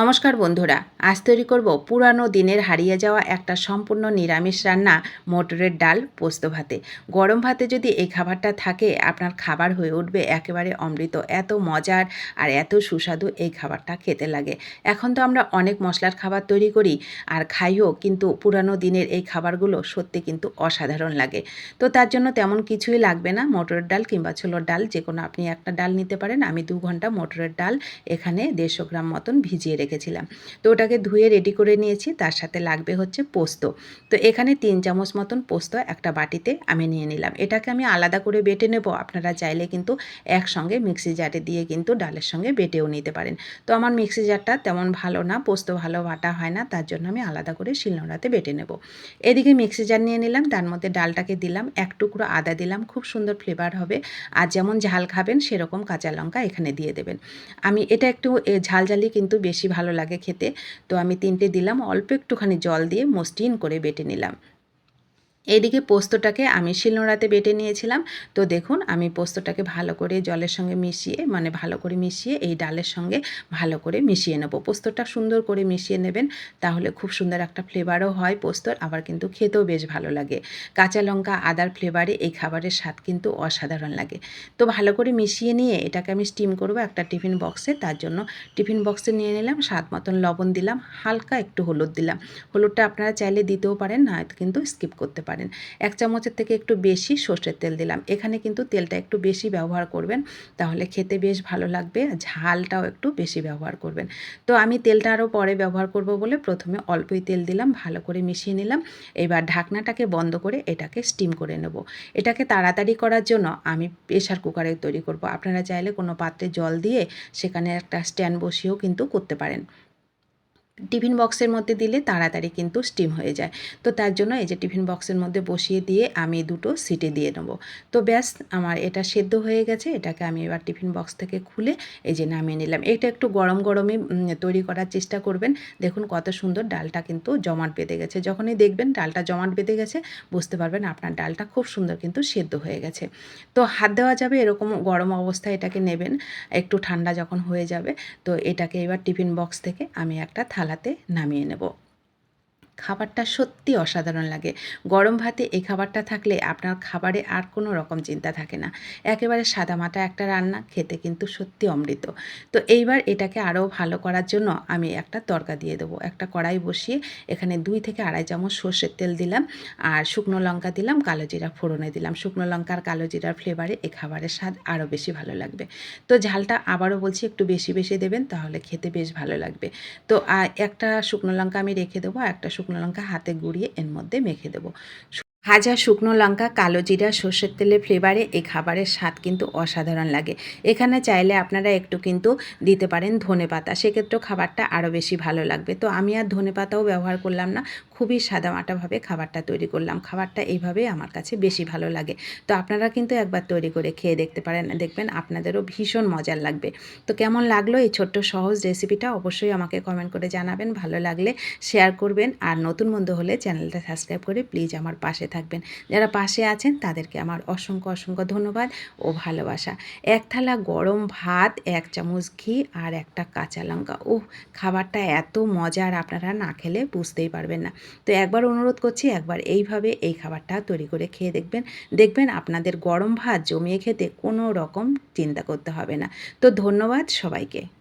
নমস্কার বন্ধুরা, আজ তৈরি করব পুরানো দিনের হারিয়ে যাওয়া একটা সম্পূর্ণ নিরামিষ রান্না, মটরের ডাল, পোস্ত ভাতে। গরম ভাতে যদি এই খাবারটা থাকে, আপনার খাবার হয়ে উঠবে একেবারে অমৃত। এত মজার আর এত সুস্বাদু এই খাবারটা খেতে লাগে। এখন তো আমরা অনেক মশলার খাবার তৈরি করি আর খাইও, কিন্তু পুরানো দিনের এই খাবারগুলো সত্যি কিন্তু অসাধারণ লাগে। তো তার জন্য তেমন কিছুই লাগবে না, মটরের ডাল কিংবা ছোলোর ডাল যে কোনো আপনি একটা ডাল নিতে পারেন। আমি দু ঘণ্টা মটরের ডাল এখানে দেড়শো গ্রাম মতন ভিজিয়ে রেখেছিলাম। তো ওটাকে ধুয়ে রেডি করে নিয়েছি, তার সাথে লাগবে হচ্ছে পোস্ত। তো এখানে তিন চামচ মতন পোস্ত একটা বাটিতে আমি নিয়ে নিলাম। এটাকে আমি আলাদা করে বেটে নেব, আপনারা চাইলে কিন্তু একসঙ্গে মিক্সি জারে দিয়ে কিন্তু ডালের সঙ্গে বেটেও নিতে পারেন। তো আমার মিক্সি জারটা তেমন ভালো না, পোস্ত ভালো বাটা হয় না, তার জন্য আমি আলাদা করে শিলনোড়াতে বেটে নেব। এদিকে মিক্সি জার নিয়ে নিলাম, তার মধ্যে ডালটাকে দিলাম, এক টুকরো আদা দিলাম, খুব সুন্দর ফ্লেভার হবে। আর যেমন ঝাল খাবেন, সেরকম কাঁচা লঙ্কা এখানে দিয়ে দেবেন। আমি এটা একটু ঝাল ঝালি কিন্তু বেশি ভালো লাগে খেতে। তো আমি তিনটে দিলাম, অল্প একটুখানি জল দিয়ে মসৃণ করে বেটে নিলাম। এদিকে পোস্তটাকে আমি শিলনোড়াতে বেটে নিয়েছিলাম। তো দেখুন, আমি পোস্তটাকে ভালো করে জলের সঙ্গে মিশিয়ে মানে ভালো করে মিশিয়ে এই ডালের সঙ্গে ভালো করে মিশিয়ে নেব। পোস্তটা সুন্দর করে মিশিয়ে নেবেন, তাহলে খুব সুন্দর একটা ফ্লেভারও হয় পোস্তর, আবার কিন্তু খেতেও বেশ ভালো লাগে। কাঁচা লঙ্কা, আদার ফ্লেভারে এই খাবারের স্বাদ কিন্তু অসাধারণ লাগে। তো ভালো করে মিশিয়ে নিয়ে এটাকে আমি স্টিম করব একটা টিফিন বক্সে, তার জন্য টিফিন বক্সে নিয়ে নিলাম, স্বাদ মতন লবণ দিলাম, হালকা একটু হলুদ দিলাম। হলুদটা আপনারা চাইলে দিতেও পারেন, না কিন্তু স্কিপ করতে পারেন। পারেন। এক চামচের থেকে একটু বেশি সর্ষের তেল দিলাম। এখানে কিন্তু তেলটা একটু বেশি ব্যবহার করবেন, তাহলে খেতে বেশ ভালো লাগবে, ঝালটাও একটু বেশি ব্যবহার করবেন। তো আমি তেলটা আরও পরে ব্যবহার করব বলে প্রথমে অল্পই তেল দিলাম, ভালো করে মিশিয়ে নিলাম। এবার ঢাকনাটাকে বন্ধ করে এটাকে স্টিম করে নেব। এটাকে তাড়াতাড়ি করার জন্য আমি প্রেশার কুকারে তৈরি করব। আপনারা চাইলে কোনো পাত্রে জল দিয়ে সেখানে একটা স্ট্যান্ড বসিয়েও কিন্তু করতে পারেন। টিফিন বক্সের মধ্যে দিলে তাড়াতাড়ি কিন্তু স্টিম হয়ে যায়। তো তার জন্য এই যে টিফিন বক্সের মধ্যে বসিয়ে দিয়ে আমি দুটো সিটে দিয়ে নেব। তো ব্যাস, আমার এটা সেদ্ধ হয়ে গেছে, এটাকে আমি এবার টিফিন বক্স থেকে খুলে এই যে নামিয়ে নিলাম। এটা একটু গরম গরমই তৈরি করার চেষ্টা করবেন। দেখুন কত সুন্দর ডালটা কিন্তু জমাট বেঁধে গেছে। যখনই দেখবেন ডালটা জমাট বেঁধে গেছে, বুঝতে পারবেন আপনার ডালটা খুব সুন্দর কিন্তু সেদ্ধ হয়ে গেছে। তো হাত দেওয়া যাবে, এরকম গরম অবস্থায় এটাকে নেবেন। একটু ঠান্ডা যখন হয়ে যাবে, তো এটাকে এবার টিফিন বক্স থেকে আমি একটা থালা থালাতে নামিয়ে নেব। খাবারটা সত্যি অসাধারণ লাগে। গরম ভাতে এই খাবারটা থাকলে আপনার খাবারে আর কোনো রকম চিন্তা থাকে না। একেবারে সাদামাটা একটা রান্না, খেতে কিন্তু সত্যি অমৃত। তো এইবার এটাকে আরও ভালো করার জন্য আমি একটা তরকা দিয়ে দেবো। একটা কড়াই বসিয়ে এখানে দুই থেকে আড়াই চামচ সর্ষের তেল দিলাম আর শুকনো লঙ্কা দিলাম, কালো জিরা ফোড়নে দিলাম। শুকনো লঙ্কার কালো জিরার ফ্লেভারে এই খাবারের স্বাদ আরও বেশি ভালো লাগবে। তো ঝালটা আবারও বলছি একটু বেশি বেশি দেবেন তাহলে খেতে বেশ ভালো লাগবে। তো একটা শুকনো লঙ্কা আমি রেখে দেবো, একটা শুকনো লঙ্কা হাতে গুঁড়িয়ে এর মধ্যে মেখে দেবো। ভাজা শুকনো লঙ্কা, কালো জিরা, সর্ষের তেলের ফ্লেভারে এই খাবারের স্বাদ কিন্তু অসাধারণ লাগে। এখানে চাইলে আপনারা একটু কিন্তু দিতে পারেন ধনে পাতা সেক্ষেত্রেও খাবারটা আরও বেশি ভালো লাগবে। তো আমি আর ধনে পাতাও ব্যবহার করলাম না। খুবই সাদামাটাভাবে খাবারটা তৈরি করলাম। খাবারটা এইভাবেই আমার কাছে বেশি ভালো লাগে। তো আপনারা কিন্তু একবার তৈরি করে খেয়ে দেখতে পারেন, দেখবেন আপনাদেরও ভীষণ মজার লাগবে। তো কেমন লাগল এই ছোট্ট সহজ রেসিপিটা অবশ্যই আমাকে কমেন্ট করে জানাবেন। ভালো লাগলে শেয়ার করবেন। আর নতুন বন্ধু হলে চ্যানেলটা সাবস্ক্রাইব করে প্লিজ আমার পাশে থাকবেন। যারা পাশে আছেন তাদেরকে আমার অসংখ্য অসংখ্য ধন্যবাদ ও ভালোবাসা। এক থালা গরম ভাত, এক চামচ ঘি আর একটা কাঁচা লঙ্কা। ও খাবারটা এত মজার আপনারা না খেলে বুঝতেই পারবেন না। তো একবার অনুরোধ করছি একবার এইভাবে এই খাবারটা তৈরি করে খেয়ে দেখবেন। দেখবেন আপনাদের গরম ভাত জমিয়ে খেতে কোনো রকম চিন্তা করতে হবে না। তো ধন্যবাদ সবাইকে।